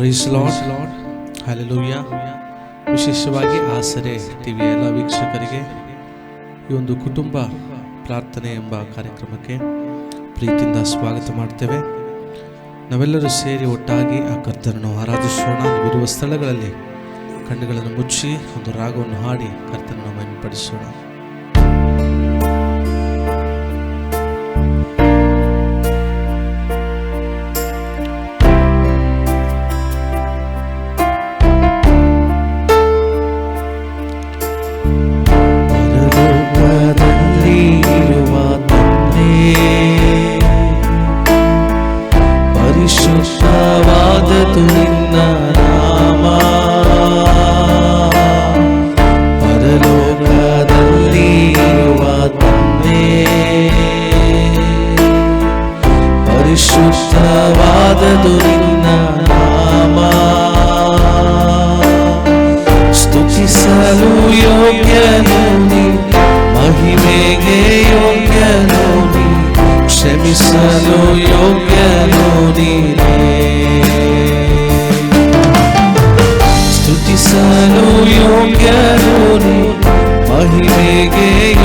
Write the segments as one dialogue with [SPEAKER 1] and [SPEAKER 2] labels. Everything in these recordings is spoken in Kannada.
[SPEAKER 1] ಪ್ರೈಸ್ ಲಾಡ್ ಲಾಡ್ ಹಲಲೂಯ್ಯ ವಿಶೇಷವಾಗಿ ಆಸರೆ ಟಿವಿಯ ಎಲ್ಲ ವೀಕ್ಷಕರಿಗೆ ಈ ಒಂದು ಕುಟುಂಬ ಪ್ರಾರ್ಥನೆ ಎಂಬ ಕಾರ್ಯಕ್ರಮಕ್ಕೆ ಪ್ರೀತಿಯಿಂದ ಸ್ವಾಗತ ಮಾಡ್ತೇವೆ ನಾವೆಲ್ಲರೂ ಸೇರಿ ಒಟ್ಟಾಗಿ ಆ ಕರ್ತನನ್ನು ಆರಾಧಿಸೋಣ ಇರುವ ಸ್ಥಳಗಳಲ್ಲಿ ಕಣ್ಣುಗಳನ್ನು ಮುಚ್ಚಿ ಒಂದು ರಾಗವನ್ನು ಹಾಡಿ ಕರ್ತನನ್ನು ಮೈಪಡಿಸೋಣ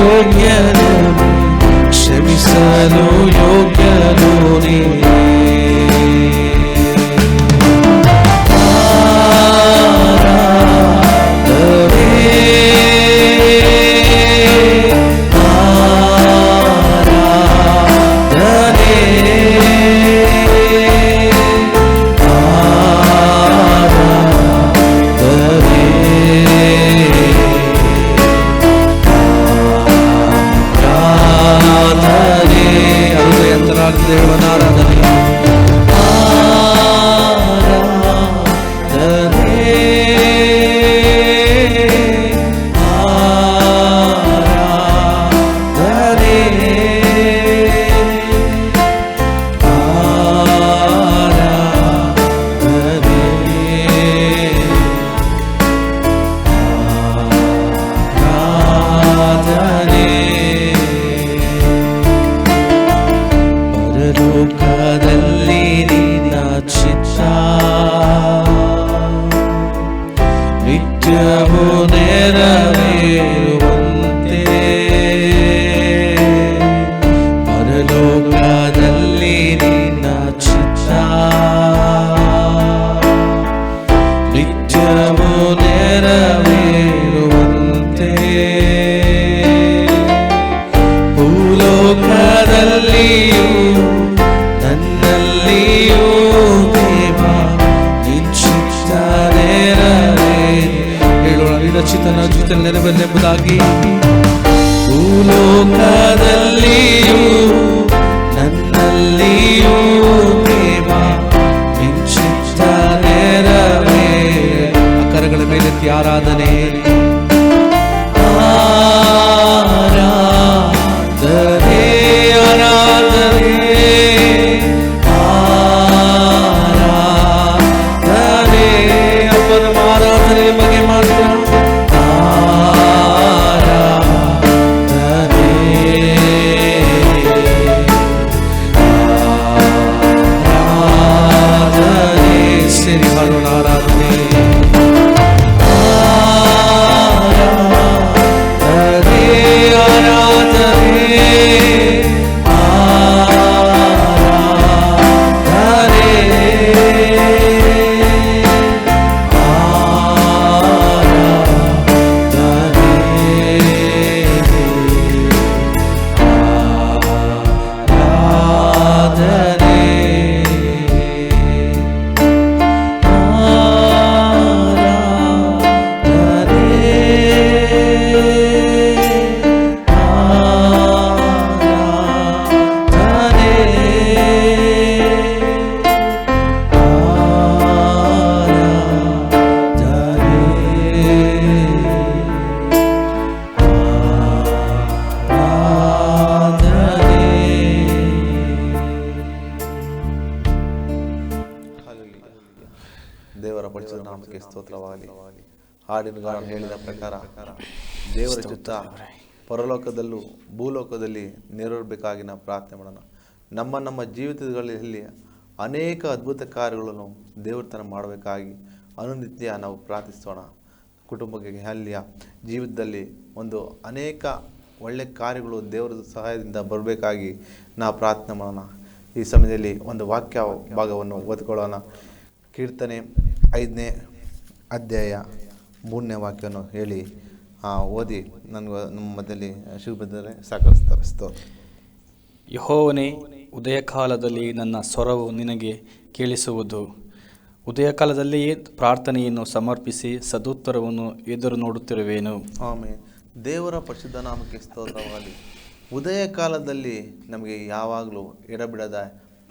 [SPEAKER 2] ಯೋಗ್ಯನು ಕ್ಷಮಿಸಲು ಯೋಗ್ಯನು ನೀ ಮಾಡುವನೆಂಬುದಾಗಿ ಭೂಲೋಕದಲ್ಲಿಯೂ ನನ್ನಲ್ಲಿಯೂ ಪ್ರೇಮ ನಿಕ್ಷಿಪ್ತ ನೇರವೇ ಅಕ್ಕರಗಳ ಮೇಲೆ ಆರಾಧನೆ
[SPEAKER 1] ಹೇಳಿದ ಪ್ರಕಾರ ದೇವರ ಚಿತ್ತ ಪರಲೋಕದಲ್ಲೂ ಭೂಲೋಕದಲ್ಲಿ ನೆರವೇರಬೇಕಾಗಿನ ಪ್ರಾರ್ಥನೆ ಮಾಡೋಣ ನಮ್ಮ ನಮ್ಮ ಜೀವಿತಗಳಲ್ಲಿ ಅನೇಕ ಅದ್ಭುತ ಕಾರ್ಯಗಳನ್ನು ದೇವರತನ ಮಾಡಬೇಕಾಗಿ ಅನುನಿತ್ಯ ನಾವು ಪ್ರಾರ್ಥಿಸೋಣ ಕುಟುಂಬಕ್ಕೆ ಅಲ್ಲಿಯ ಜೀವಿತದಲ್ಲಿ ಒಂದು ಅನೇಕ ಒಳ್ಳೆ ಕಾರ್ಯಗಳು ದೇವರ ಸಹಾಯದಿಂದ ಬರಬೇಕಾಗಿ ನಾವು ಪ್ರಾರ್ಥನೆ ಮಾಡೋಣ ಈ ಸಮಯದಲ್ಲಿ ಒಂದು ವಾಕ್ಯ ಭಾಗವನ್ನು ಓದ್ಕೊಳ್ಳೋಣ ಕೀರ್ತನೆ ಐದನೇ ಅಧ್ಯಾಯ ಮೂರನೇ ವಾಕ್ಯವನ್ನು ಹೇಳಿ ಓದಿ ನನಗೆ ನಮ್ಮ ಮಧ್ಯದಲ್ಲಿ ಶಿವಬದ್ಧರೇ ಸಹಕರಿಸ್ತಾರೆ
[SPEAKER 3] ಯಹೋವನೇ ಉದಯ ಕಾಲದಲ್ಲಿ ನನ್ನ ಸ್ವರವು ನಿನಗೆ ಕೇಳಿಸುವುದು ಉದಯ ಕಾಲದಲ್ಲಿಯೇ ಪ್ರಾರ್ಥನೆಯನ್ನು ಸಮರ್ಪಿಸಿ ಸದೋತ್ತರವನ್ನು ಎದುರು ನೋಡುತ್ತಿರುವೇನು
[SPEAKER 1] ಆಮೇಲೆ ದೇವರ ಪರಿಶುದ್ಧ ನಾಮಕ್ಕೆ ಸ್ತೋತ್ರವಾಗಲಿ ಉದಯ ಕಾಲದಲ್ಲಿ ನಮಗೆ ಯಾವಾಗಲೂ ಎಡಬಿಡದ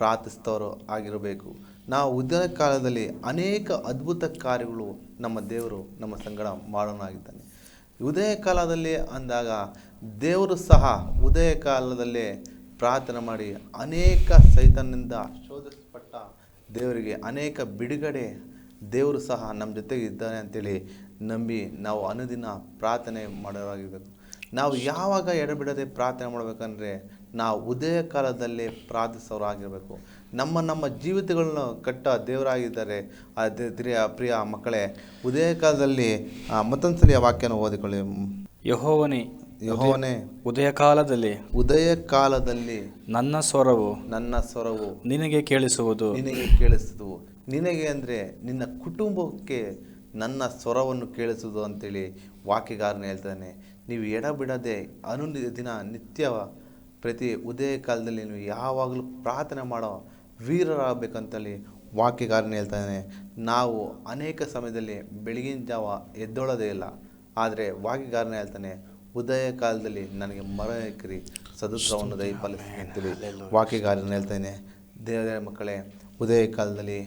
[SPEAKER 1] ಪ್ರಾರ್ಥಿಸ್ತವರು ಆಗಿರಬೇಕು ನಾವು ಉದ್ಯಾನ ಕಾಲದಲ್ಲಿ ಅನೇಕ ಅದ್ಭುತ ಕಾರ್ಯಗಳು ನಮ್ಮ ದೇವರು ನಮ್ಮ ಸಂಗಡ ಮಾಡೋನಾಗಿದ್ದಾನೆ ಉದಯ ಕಾಲದಲ್ಲಿ ಅಂದಾಗ ದೇವರು ಸಹ ಉದಯ ಕಾಲದಲ್ಲೇ ಪ್ರಾರ್ಥನೆ ಮಾಡಿ ಅನೇಕ ಸೈತನ್ನಿಂದ ಶೋಧಿಸಲ್ಪಟ್ಟ ದೇವರಿಗೆ ಅನೇಕ ಬಿಡುಗಡೆ ದೇವರು ಸಹ ನಮ್ಮ ಜೊತೆಗೆ ಇದ್ದಾನೆ ಅಂತೇಳಿ ನಂಬಿ ನಾವು ಅನುದಿನ ಪ್ರಾರ್ಥನೆ ಮಾಡೋರಾಗಿರಬೇಕು ನಾವು ಯಾವಾಗ ಎಡಬಿಡದೆ ಪ್ರಾರ್ಥನೆ ಮಾಡಬೇಕಂದ್ರೆ ನಾವು ಉದಯ ಕಾಲದಲ್ಲೇ ಪ್ರಾರ್ಥಿಸೋರಾಗಿರಬೇಕು ನಮ್ಮ ನಮ್ಮ ಜೀವಿತಗಳನ್ನು ಕಟ್ಟ ದೇವರಾಗಿದ್ದಾರೆ ಆ ಪ್ರಿಯ ಮಕ್ಕಳೇ ಉದಯ ಕಾಲದಲ್ಲಿ ಮತ್ತೊಂದು ಸಲ ವಾಕ್ಯನ ಓದಿಕೊಳ್ಳಿ
[SPEAKER 3] ಯಹೋವನೇ ಯಹೋವನೇ ಉದಯ ಕಾಲದಲ್ಲಿ
[SPEAKER 1] ಉದಯ ಕಾಲದಲ್ಲಿ
[SPEAKER 3] ನನ್ನ ಸ್ವರವು
[SPEAKER 1] ನನ್ನ ಸ್ವರವು
[SPEAKER 3] ನಿನಗೆ ಕೇಳಿಸುವುದು
[SPEAKER 1] ನಿನಗೆ ಕೇಳಿಸುವುದು ನಿನಗೆ ಅಂದರೆ ನಿನ್ನ ಕುಟುಂಬಕ್ಕೆ ನನ್ನ ಸ್ವರವನ್ನು ಕೇಳಿಸುವುದು ಅಂತೇಳಿ ವಾಕ್ಯಗಾರನ ಹೇಳ್ತಾನೆ ನೀವು ಎಡಬಿಡದೆ ಅನು ದಿನ ನಿತ್ಯ ಪ್ರತಿ ಉದಯ ಕಾಲದಲ್ಲಿ ನೀವು ಯಾವಾಗಲೂ ಪ್ರಾರ್ಥನೆ ಮಾಡೋ ವೀರರಾಗಬೇಕಂತೇಳಿ ಹೇಳ್ತಾ ಹೇಳ್ತಾನೆ ನಾವು ಅನೇಕ ಸಮಯದಲ್ಲಿ ಬೆಳಗಿನ ಜಾವ ಎದ್ದೇಳೋದೇ ಇಲ್ಲ ಆದರೆ ವಾಕ್ಯಗಾರನು ಹೇಳ್ತಾನೆ ಉದಯ ಕಾಲದಲ್ಲಿ ನನಗೆ ಮರ ಎಕ್ಕಿರಿ ಸದಸ್ಯವನ್ನು ದಯಪಾಲಿಸಿ ಅಂತೇಳಿ ಹೇಳ್ತಾನೆ ದೇವರ ಮಕ್ಕಳೇ ಉದಯ ಕಾಲದಲ್ಲಿ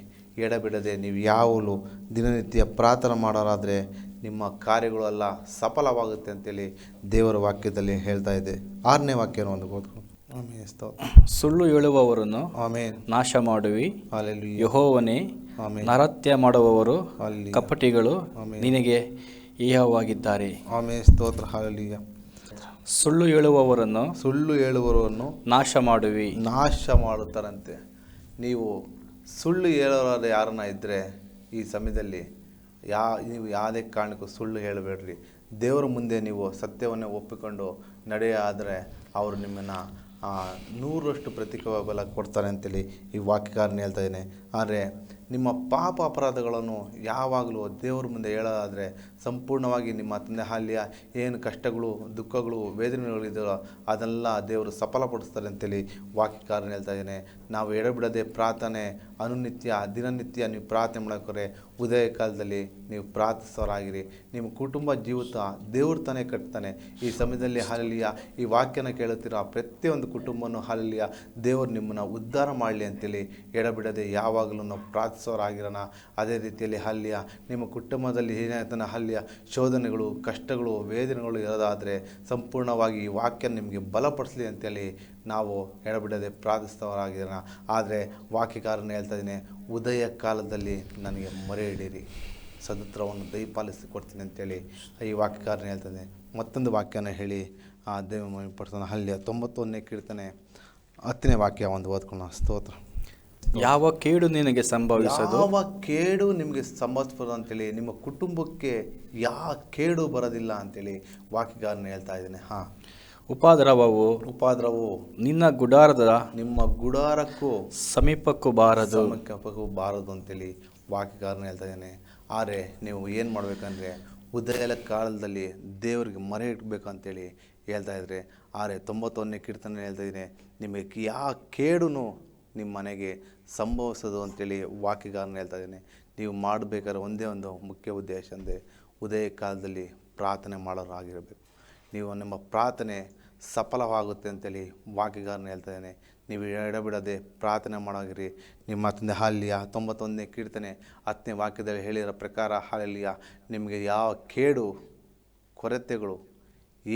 [SPEAKER 1] ಎಡಬಿಡದೆ ನೀವು ಯಾವಾಗಲೂ ದಿನನಿತ್ಯ ಪ್ರಾರ್ಥನೆ ಮಾಡೋರಾದರೆ ನಿಮ್ಮ ಕಾರ್ಯಗಳೆಲ್ಲ ಸಫಲವಾಗುತ್ತೆ ಅಂತೇಳಿ ದೇವರ ವಾಕ್ಯದಲ್ಲಿ ಹೇಳ್ತಾ ಇದೆ ಆರನೇ ವಾಕ್ಯವನ್ನು ಒಂದು ಓದ್ಕೊಂಡು
[SPEAKER 3] ಆಮೆನ್ ಸುಳ್ಳು ಹೇಳುವವರನ್ನು ನಾಶ ಮಾಡುವಿ ಅಲ್ಲಿ ಯಹೋವನೇ ನರತ್ಯ ಮಾಡುವವರು ಅಲ್ಲಿ ಕಪಟಿಗಳು ಆಮೆನ್ ನಿನಗೆ ಏಹವಾಗಿದ್ದಾರೆ ಸ್ತೋತ್ರ ಸುಳ್ಳು ಹೇಳುವವರನ್ನು
[SPEAKER 1] ಸುಳ್ಳು ಹೇಳುವವರನ್ನು
[SPEAKER 3] ನಾಶ ಮಾಡುವಿ
[SPEAKER 1] ನಾಶ ಮಾಡುತ್ತಾರಂತೆ ನೀವು ಸುಳ್ಳು ಹೇಳೋರ ಯಾರನ್ನ ಇದ್ದರೆ ಈ ಸಮಯದಲ್ಲಿ ಯಾ ನೀವು ಯಾವುದೇ ಕಾರಣಕ್ಕೂ ಸುಳ್ಳು ಹೇಳಬೇಡ್ರಿ ದೇವರ ಮುಂದೆ ನೀವು ಸತ್ಯವನ್ನೇ ಒಪ್ಪಿಕೊಂಡು ನಡೆಯಾದರೆ ಅವರು ನಿಮ್ಮನ್ನು ನೂರರಷ್ಟು ಪ್ರತೀಕ ಬಲ ಕೊಡ್ತಾರೆ ಅಂತೇಳಿ ಈ ವಾಕ್ಯಕಾರನು ಹೇಳ್ತಾ ಇದ್ದಾನೆ ಆದರೆ ನಿಮ್ಮ ಪಾಪ ಅಪರಾಧಗಳನ್ನು ಯಾವಾಗಲೂ ದೇವರ ಮುಂದೆ ಹೇಳೋದಾದರೆ ಸಂಪೂರ್ಣವಾಗಿ ನಿಮ್ಮ ತಂದೆ ಹಾಲಿಯ ಏನು ಕಷ್ಟಗಳು ದುಃಖಗಳು ವೇದನೆಗಳಿದೆಯೋ ಅದೆಲ್ಲ ದೇವರು ಸಫಲಪಡಿಸ್ತಾರೆ ಅಂತೇಳಿ ವಾಕ್ಯಕಾರನ ಹೇಳ್ತಾ ಇದ್ದೇನೆ ನಾವು ಎಡಬಿಡದೆ ಪ್ರಾರ್ಥನೆ ಅನುನಿತ್ಯ ದಿನನಿತ್ಯ ನೀವು ಪ್ರಾರ್ಥನೆ ಮಾಡೋಕ್ಕೆ ಉದಯ ಕಾಲದಲ್ಲಿ ನೀವು ಪ್ರಾರ್ಥಿಸೋರಾಗಿರಿ ನಿಮ್ಮ ಕುಟುಂಬ ಜೀವಿತ ದೇವ್ರ ತಾನೇ ಕಟ್ತಾನೆ ಈ ಸಮಯದಲ್ಲಿ ಹಾಲೆಲಿಯ ಈ ವಾಕ್ಯನ ಕೇಳುತ್ತಿರೋ ಪ್ರತಿಯೊಂದು ಕುಟುಂಬನೂ ಹಾಲೆಲಿಯ ದೇವರು ನಿಮ್ಮನ್ನು ಉದ್ಧಾರ ಮಾಡಲಿ ಅಂತೇಳಿ ಎಡಬಿಡದೆ ಯಾವಾಗಲೂ ನಾವು ಪ್ರಾರ್ಥ ಸಾಧಿಸೋರಾಗಿರೋಣ ಅದೇ ರೀತಿಯಲ್ಲಿ ಹಲ್ಯ ನಿಮ್ಮ ಕುಟುಂಬದಲ್ಲಿ ಏನಾಯ್ತನ ಹಲ್ಯ ಶೋಧನೆಗಳು ಕಷ್ಟಗಳು ವೇದನೆಗಳು ಇರೋದಾದರೆ ಸಂಪೂರ್ಣವಾಗಿ ಈ ವಾಕ್ಯ ನಿಮಗೆ ಬಲಪಡಿಸಲಿ ಅಂತೇಳಿ ನಾವು ಎಡಬಿಡದೆ ಪ್ರಾರ್ಥಿಸ್ತವರಾಗಿರೋಣ ಆದರೆ ವಾಕ್ಯಕಾರನ ಹೇಳ್ತಾ ಇದ್ದೀನಿ ಉದಯ ಕಾಲದಲ್ಲಿ ನನಗೆ ಮೊರೆ ಇಡೀರಿ ಸದತ್ರವನ್ನು ದಯಪಾಲಿಸಿ ಕೊಡ್ತೀನಿ ಅಂತೇಳಿ ಈ ವಾಕ್ಯಕಾರನ ಹೇಳ್ತಾನೆ ಮತ್ತೊಂದು ವಾಕ್ಯನ ಹೇಳಿ ಆ ದೇವ ಪಡ್ತಾನೆ ಹಲ್ಲಿಯ ತೊಂಬತ್ತೊಂದನೇ ಕೀರ್ತನೆ ಹತ್ತನೇ ವಾಕ್ಯ ಒಂದು ಓದ್ಕೊಳ್ಳೋಣ ಸ್ತೋತ್ರ
[SPEAKER 3] ಯಾವ ಕೇಡು ನಿನಗೆ ಸಂಭವಿಸೋದು
[SPEAKER 1] ಯಾವ ಕೇಡು ನಿಮಗೆ ಸಂಭವಿಸ್ಬೋದು ಅಂತೇಳಿ ನಿಮ್ಮ ಕುಟುಂಬಕ್ಕೆ ಯಾವ ಕೇಡು ಬರೋದಿಲ್ಲ ಅಂತೇಳಿ ವಾಕ್ಯಗಾರನ ಹೇಳ್ತಾ ಇದ್ದೇನೆ ಹಾಂ
[SPEAKER 3] ಉಪದ್ರವವು ಉಪದ್ರವವು ನಿನ್ನ ಗುಡಾರದ
[SPEAKER 1] ನಿಮ್ಮ ಗುಡಾರಕ್ಕೂ
[SPEAKER 3] ಸಮೀಪಕ್ಕೂ ಬಾರದು
[SPEAKER 1] ಸಮೀಪಕ್ಕೂ ಬಾರದು ಅಂತೇಳಿ ವಾಕ್ಯಗಾರನ ಹೇಳ್ತಾ ಇದ್ದೇನೆ ಆದರೆ ನೀವು ಏನು ಮಾಡಬೇಕಂದ್ರೆ ಉದಯದ ಕಾಲದಲ್ಲಿ ದೇವರಿಗೆ ಮರೆ ಇಡಬೇಕು ಅಂತೇಳಿ ಹೇಳ್ತಾ ಇದ್ರೆ ಆದರೆ ತೊಂಬತ್ತೊಂದನೇ ಕೀರ್ತನೆ ಹೇಳ್ತಾ ಇದ್ದೀನಿ ನಿಮಗೆ ಯಾವ ಕೇಡು ನಿಮ್ಮ ಮನೆಗೆ ಸಂಭವಿಸೋದು ಅಂತೇಳಿ ವಾಕ್ಯಗಾರನ ಹೇಳ್ತಾ ಇದ್ದೀನಿ ನೀವು ಮಾಡಬೇಕಾದ್ರೆ ಒಂದೇ ಒಂದು ಮುಖ್ಯ ಉದ್ದೇಶ ಅಂದರೆ ಉದಯ ಕಾಲದಲ್ಲಿ ಪ್ರಾರ್ಥನೆ ಮಾಡೋರಾಗಿರಬೇಕು ನೀವು ನಿಮ್ಮ ಪ್ರಾರ್ಥನೆ ಸಫಲವಾಗುತ್ತೆ ಅಂತೇಳಿ ವಾಕ್ಯಗಾರನ ಹೇಳ್ತಾ ಇದ್ದೇನೆ ನೀವು ಎಡಬಿಡದೆ ಪ್ರಾರ್ಥನೆ ಮಾಡೋಗಿರಿ ನಿಮ್ಮ ತಂದೆ ಹಾಲಿಯ ತೊಂಬತ್ತೊಂದನೇ ಕೀರ್ತನೆ ಹತ್ತನೇ ವಾಕ್ಯದಲ್ಲಿ ಹೇಳಿರೋ ಪ್ರಕಾರ ಹಾಲಿಯ ನಿಮಗೆ ಯಾವ ಕೇಡು ಕೊರತೆಗಳು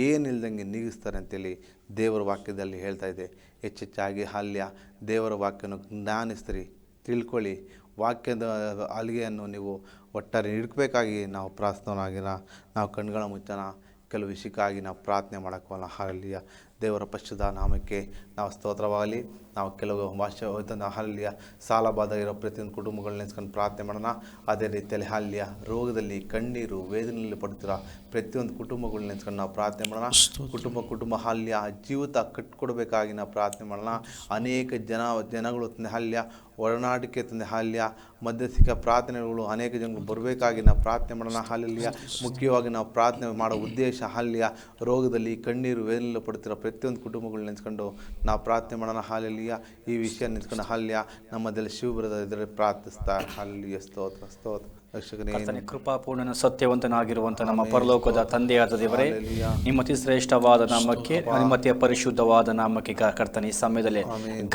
[SPEAKER 1] ಏನಿಲ್ದಂಗೆ ನೀಗಿಸ್ತಾರೆ ಅಂತೇಳಿ ದೇವರ ವಾಕ್ಯದಲ್ಲಿ ಹೇಳ್ತಾ ಇದೆ ಹೆಚ್ಚೆಚ್ಚಾಗಿ ಅಲ್ಲಿಯ ದೇವರ ವಾಕ್ಯವನ್ನು ಜ್ಞಾನಿಸ್ತೀರಿ ತಿಳ್ಕೊಳ್ಳಿ ವಾಕ್ಯದ ಅಲ್ಲಿಗೆಯನ್ನು ನೀವು ಒಟ್ಟಾರೆ ಹಿಡ್ಕಬೇಕಾಗಿ ನಾವು ಪ್ರಾರ್ಥನಾಗಿರ ನಾವು ಕಣ್ಗಳ ಮುಚ್ಚೋಣ ಕೆಲವು ವಿಷಯಕ್ಕಾಗಿ ನಾವು ಪ್ರಾರ್ಥನೆ ಮಾಡೋಕ್ಕೋಲ್ಲ ಹಾಲೆಲ್ಲಿಯ ದೇವರ ಪಶ್ಚಿದ ನಾಮಕ್ಕೆ ನಾವು ಸ್ತೋತ್ರವಾಗಲಿ ನಾವು ಕೆಲವು ಭಾಷೆ ಹಾಲಿಯ ಸಾಲ ಬಾಧ ಪ್ರತಿಯೊಂದು ಕುಟುಂಬಗಳನ್ನ ನೆನೆಸ್ಕೊಂಡು ಪ್ರಾರ್ಥನೆ ಮಾಡೋಣ ಅದೇ ರೀತಿಯಲ್ಲಿ ಹಾಲಿಯ ರೋಗದಲ್ಲಿ ಕಣ್ಣೀರು ವೇದನೆಯಲ್ಲಿ ಪಡ್ತಿರೋ ಪ್ರತಿಯೊಂದು ಕುಟುಂಬಗಳನ್ನ ನೆನೆಸ್ಕೊಂಡು ನಾವು ಪ್ರಾರ್ಥನೆ ಮಾಡೋಣ ಕುಟುಂಬ ಕುಟುಂಬ ಹಾಲಿಯ ಜೀವಿತ ಕಟ್ಕೊಡ್ಬೇಕಾಗಿ ನಾವು ಪ್ರಾರ್ಥನೆ ಮಾಡೋಣ ಅನೇಕ ಜನ ಜನಗಳು ಹಾಲಿಯ ಒಡನಾಟಕ್ಕೆ ತಂದೆ ಹಾಲ್ಯ ಮಧ್ಯಸ್ಥಿಕ ಪ್ರಾರ್ಥನೆಗಳು ಅನೇಕ ಜನಗಳು ಬರಬೇಕಾಗಿ ನಾವು ಪ್ರಾರ್ಥನೆ ಮಾಡೋಣ ಹಾಲಲ್ಯ ಮುಖ್ಯವಾಗಿ ನಾವು ಪ್ರಾರ್ಥನೆ ಮಾಡೋ ಉದ್ದೇಶ ಹಾಲ್ಯ ರೋಗದಲ್ಲಿ ಕಣ್ಣೀರು ವೇದನೆಲ್ಲ ಪಡ್ತಿರೋ ಪ್ರತಿಯೊಂದು ಕುಟುಂಬಗಳು ನೆನೆಸ್ಕೊಂಡು ನಾವು ಪ್ರಾರ್ಥನೆ ಮಾಡೋಣ ಹಾಲಲ್ಲಿಯ ಈ ವಿಷಯ ನೆನೆಸ್ಕೊಂಡು ಹಾಲ್ಯ ನಮ್ಮದೆಲ್ಲ ಶಿವಬ್ರದ ಇದರಲ್ಲಿ ಪ್ರಾರ್ಥಿಸ್ತಾ ಹಾಲಲ್ಲಿಯ ಸ್ತೋತ್ರ ಸ್ತೋತ್ರ
[SPEAKER 3] ಕರ್ತನೆ ಕೃಪಾಪೂರ್ಣನ ಸತ್ಯವಂತನಾಗಿರುವಂತ ನಮ್ಮ ಪರಲೋಕದ ತಂದೆಯಾದ ದೇವರೇ ನಿಮ್ಮತಿ ಶ್ರೇಷ್ಠವಾದ ನಾಮಕ್ಕೆ ನಿಮ್ಮತಿಯ ಪರಿಶುದ್ಧವಾದ ನಾಮಕ್ಕೆ ಕರ್ತನೆ ಈ ಸಮಯದಲ್ಲಿ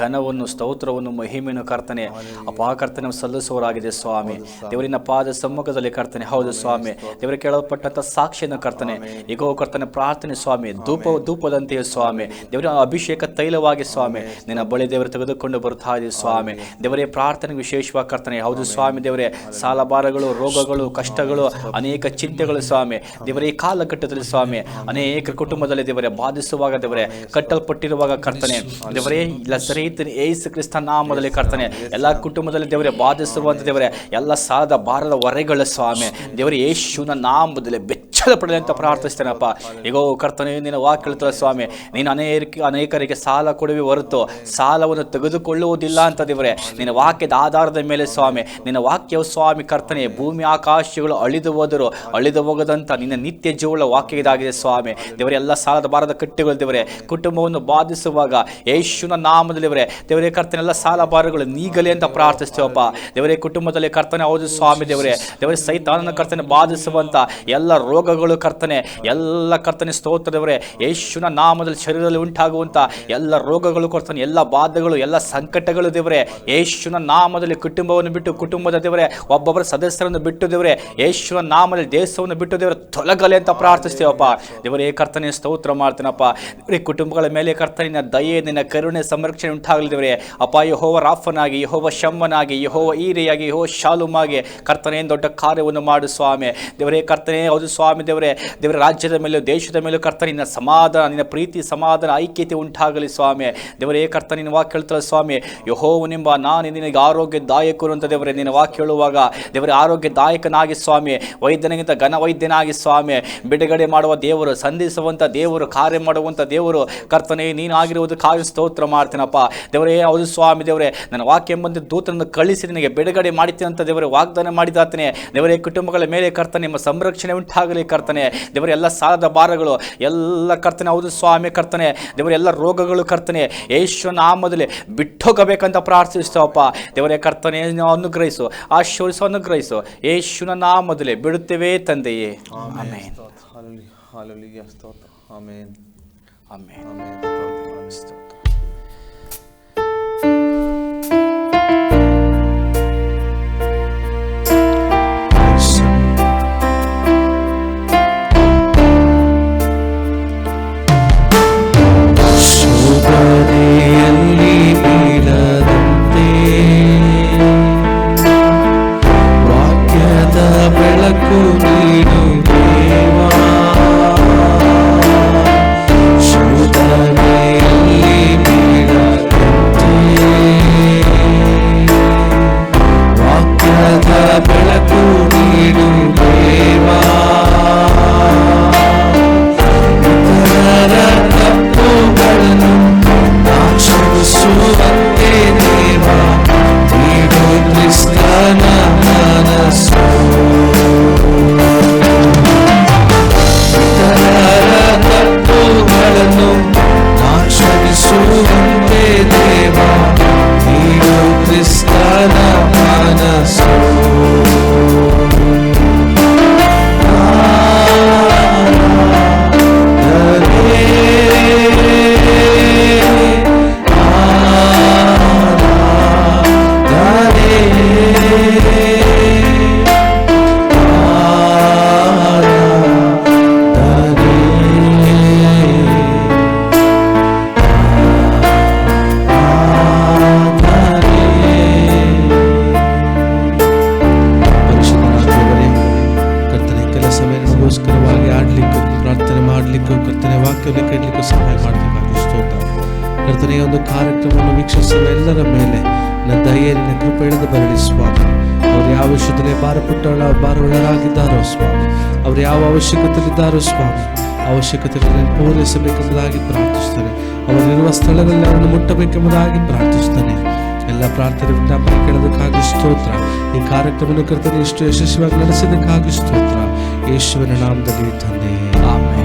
[SPEAKER 3] ಘನವನ್ನು ಸ್ತೋತ್ರವನ್ನು ಮಹಿಮೆಯನ್ನು ಕರ್ತನೆ ಅಪಾಕರ್ತನೆ ಸಲ್ಲಿಸುವರಾಗಿದೆ ಸಲ್ಲಿಸುವವರಾಗಿದೆ ಸ್ವಾಮಿ ದೇವರಿನ ಪಾದ ಸಮ್ಮುಖದಲ್ಲಿ ಕರ್ತನೆ ಹೌದು ಸ್ವಾಮಿ ದೇವರ ಕೇಳಲ್ಪಟ್ಟಂತ ಸಾಕ್ಷಿಯನ್ನು ಕರ್ತನೆ ಈಗೋ ಕರ್ತನೆ ಪ್ರಾರ್ಥನೆ ಸ್ವಾಮಿ ಧೂಪ ಧೂಪದಂತೆಯೇ ಸ್ವಾಮಿ ದೇವರ ಅಭಿಷೇಕ ತೈಲವಾಗಿ ಸ್ವಾಮಿ ನಿನ್ನ ಬಳಿ ದೇವರು ತೆಗೆದುಕೊಂಡು ಬರುತ್ತಾ ಇದೆ ಸ್ವಾಮಿ ದೇವರೇ ಪ್ರಾರ್ಥನೆ ವಿಶೇಷವಾಗಿ ಕರ್ತನೆ ಹೌದು ಸ್ವಾಮಿ ದೇವರೇ ಸಾಲ ಕಷ್ಟಗಳು ರೋಗಗಳು ಕಷ್ಟಗಳು ಅನೇಕ ಚಿಂತೆಗಳು ಸ್ವಾಮಿ ದೇವರೇ ಕಾಲಘಟ್ಟದಲ್ಲಿ ಸ್ವಾಮಿ ಅನೇಕ ಕುಟುಂಬದಲ್ಲಿ ದೇವರೇ ಬಾಧಿಸುವಾಗ ದೇವರೇ ಕಟ್ಟಲ್ಪಟ್ಟಿರುವಾಗ ಕರ್ತನೆ ದೇವರೇ ಇಲ್ಲ ಲಸರೇತನ ಏಸು ಕ್ರಿಸ್ತ ನಾಮದಲ್ಲಿ ಕರ್ತನೆ ಎಲ್ಲ ಕುಟುಂಬದಲ್ಲಿ ದೇವರೇ ಬಾಧಿಸುವಂತ ದೇವರೇ ಎಲ್ಲ ಸಾಲದ ಬಾರದ ಹೊರೆಗಳ ಸ್ವಾಮಿ ದೇವರೇ ಯೇಸುವಿನ ನಾಮದಲ್ಲಿ ಬೆಚ್ಚ ಪಡಲಿ ಅಂತ ಪ್ರಾರ್ಥಿಸ್ತೇನಪ್ಪ ಈಗ ಕರ್ತನೆ ನಿನ್ನ ವಾಕ್ ಕೇಳ್ತಾರೆ ಸ್ವಾಮಿ ನೀನು ಅನೇಕ ಅನೇಕರಿಗೆ ಸಾಲ ಕೊಡುವೆ ಹೊರತು ಸಾಲವನ್ನು ತೆಗೆದುಕೊಳ್ಳುವುದಿಲ್ಲ ಅಂತ ದೇವರೇ ನಿನ್ನ ವಾಕ್ಯದ ಆಧಾರದ ಮೇಲೆ ಸ್ವಾಮಿ ನಿನ್ನ ವಾಕ್ಯವು ಸ್ವಾಮಿ ಕರ್ತನೆ ಭೂಮಿ ಆಕಾಶಗಳು ಅಳಿದು ಹೋದರು ಅಳಿದು ಹೋಗದಂಥ ನಿನ್ನ ನಿತ್ಯ ಜೀವಳ ವಾಕ್ಯ ಇದಾಗಿದೆ ಸ್ವಾಮಿ ದೇವರೇ ಎಲ್ಲ ಸಾಲದ ಬಾರದ ಕಟ್ಟೆಗಳು ದೇವರೇ ಕುಟುಂಬವನ್ನು ಬಾಧಿಸುವಾಗ ಯೇಶುನ ನಾಮದಲ್ಲಿ ಇವರೇ ದೇವರೇ ಕರ್ತನೆ ಎಲ್ಲ ಸಾಲ ಬಾರಗಳು ನೀಗಲೇ ಅಂತ ಪ್ರಾರ್ಥಿಸ್ತೇವಪ್ಪ ದೇವರೇ ಕುಟುಂಬದಲ್ಲಿ ಕರ್ತನೆ ಹೌದು ಸ್ವಾಮಿ ದೇವರೇ ದೇವರೇ ಸೈತಾನನ ಕರ್ತನೆ ಬಾಧಿಸುವಂಥ ಎಲ್ಲ ರೋಗ ರೋಗಗಳು ಕರ್ತನೆ ಎಲ್ಲ ಕರ್ತನೆ ಸ್ತೋತ್ರದವರೇ ಯೇಶುನ ನಾಮದಲ್ಲಿ ಶರೀರದಲ್ಲಿ ಉಂಟಾಗುವಂಥ ಎಲ್ಲ ರೋಗಗಳು ಕರ್ತನೆ ಎಲ್ಲ ಬಾಧೆಗಳು ಎಲ್ಲ ಸಂಕಟಗಳು ದೇವರೇ ಯೇಸುನ ನಾಮದಲ್ಲಿ ಕುಟುಂಬವನ್ನು ಬಿಟ್ಟು ಕುಟುಂಬದ ದೇವರೇ ಒಬ್ಬೊಬ್ಬರ ಸದಸ್ಯರನ್ನು ಬಿಟ್ಟು ದೇವರೇ ಯೇಸುನ ನಾಮದಲ್ಲಿ ದೇಶವನ್ನು ಬಿಟ್ಟು ದೇವರ ತೊಲಗಲೆ ಅಂತ ಪ್ರಾರ್ಥಿಸ್ತೇವಪ್ಪ ದೇವರೇ ಕರ್ತನೆ ಸ್ತೋತ್ರ ಮಾಡ್ತೀನಪ್ಪ ಈ ಕುಟುಂಬಗಳ ಮೇಲೆ ಕರ್ತನೆ ನಿನ್ನ ದಯೆ ನಿನ್ನ ಕರುಣೆ ಸಂರಕ್ಷಣೆ ಉಂಟಾಗಲಿ ದೇವರೇ ಅಪ್ಪ ಯಹೋವ ರಾಫನಾಗಿ ಯಹೋವ ಶಮ್ಮನಾಗಿ ಯಹೋವ ಈರೆಯಾಗಿ ಯಹೋ ಶಾಲುಮಾಗಿ ಕರ್ತನೆ ದೊಡ್ಡ ಕಾರ್ಯವನ್ನು ಮಾಡು ಸ್ವಾಮಿ ದೇವರೇ ಕರ್ತನೆ ಹೌದು ಸ್ವಾಮಿ ಸ್ವಾಮಿ ದೇವರೇ ದೇವರ ರಾಜ್ಯದ ಮೇಲೂ ದೇಶದ ಮೇಲೂ ಕರ್ತ ನಿನ್ನ ಸಮಾಧಾನ ನಿನ್ನ ಪ್ರೀತಿ ಸಮಾಧಾನ ಐಕ್ಯತೆ ಉಂಟಾಗಲಿ ಸ್ವಾಮಿ ದೇವರೇ ಕರ್ತ ನಿನ್ನ ವಾಕ್ ಹೇಳ್ತಾರೆ ಸ್ವಾಮಿ ನಿಂಬ ನಾನು ನಿನಗೆ ಆರೋಗ್ಯದಾಯಕರು ಅಂತ ದೇವರೇ ನಿನ್ನ ವಾಕ್ ಹೇಳುವಾಗ ದೇವರ ಆರೋಗ್ಯದಾಯಕನಾಗಿ ಸ್ವಾಮಿ ವೈದ್ಯನಿಗಿಂತ ಘನವೈದ್ಯನಾಗಿ ಸ್ವಾಮಿ ಬಿಡುಗಡೆ ಮಾಡುವ ದೇವರು ಸಂಧಿಸುವಂಥ ದೇವರು ಕಾರ್ಯ ಮಾಡುವಂಥ ದೇವರು ಕರ್ತನೆ ನೀನು ಆಗಿರುವುದು ಕಾರ್ಯ ಸ್ತೋತ್ರ ಮಾಡ್ತೀನಪ್ಪ ದೇವರೇ ಹೌದು ಸ್ವಾಮಿ ದೇವರೇ ನನ್ನ ವಾಕ್ಯ ಎಂಬಂತೆ ದೂತನನ್ನು ಕಳಿಸಿ ನಿನಗೆ ಬಿಡುಗಡೆ ಮಾಡ್ತೀನಿ ಅಂತ ದೇವರೇ ವಾಗ್ದಾನ ಮಾಡಿದಾತನೇ ದೇವರೇ ಕುಟುಂಬಗಳ ಮೇಲೆ ಕರ್ತನೆ ನಿಮ್ಮ ಸಂರಕ್ಷಣೆ ಉಂಟಾಗಲಿ ಕರ್ತನೆ ದೇವರ ಎಲ್ಲ ಸಾಲದ ಭಾರಗಳು ಎಲ್ಲ ಕರ್ತನೆ ಹೌದು ಸ್ವಾಮಿ ಕರ್ತನೆ ದೇವರ ಎಲ್ಲ ರೋಗಗಳು ಕರ್ತನೆ ಯೇಸು ನಾಮದಲ್ಲಿ ಬಿಟ್ಟೋಗಬೇಕಂತ ಪ್ರಾರ್ಥಿಸ್ತೇವಪ್ಪ ದೇವರೇ ಕರ್ತನೆ ಅನುಗ್ರಹಿಸು ಆಶೀರ್ವಿಸು ಅನುಗ್ರಹಿಸು ಯೇಸುನ ನಾಮದಲ್ಲಿ ಬಿಡುತ್ತೇವೆ ತಂದೆಯೇ
[SPEAKER 1] ಮೇಲೆ ನನ್ನ ದಯೆ ನಿನ್ನ ಕೃಪೆ ಬರಲಿ ಸ್ವಾಮಿ ಅವ್ರು ಯಾವ ವಿಷಯದಲ್ಲಿ ಭಾರಪುಟ್ಟ ಬಾರ ಒಳಗಾಗಿದ್ದಾರೋ ಸ್ವಾಮಿ ಅವ್ರು ಯಾವ ಅವಶ್ಯಕತೆಯಲ್ಲಿದ್ದಾರೋ ಸ್ವಾಮಿ ಅವಶ್ಯಕತೆಗಳನ್ನು ಪೂರೈಸಬೇಕೆಂಬುದಾಗಿ ಪ್ರಾರ್ಥಿಸ್ತಾರೆ ಅವರಿರುವ ಸ್ಥಳದಲ್ಲಿ ಅವರನ್ನು ಮುಟ್ಟಬೇಕೆಂಬುದಾಗಿ ಪ್ರಾರ್ಥಿಸ್ತಾನೆ ಎಲ್ಲ ಪ್ರಾರ್ಥನೆ ವಿಜ್ಞಾಪನೆ ಕೇಳೋದಕ್ಕಾಗಿ ಸ್ತೋತ್ರ ಈ ಕಾರ್ಯಕ್ರಮವನ್ನು ಕರ್ತನೆ ಎಷ್ಟು ಯಶಸ್ವಿಯಾಗಿ ನಡೆಸಿದಕ್ಕಾಗಿ ಸ್ತೋತ್ರ ಯೇಸುವಿನ ನಾಮದಲ್ಲಿ ತಂದೆ ಆಮೇಲೆ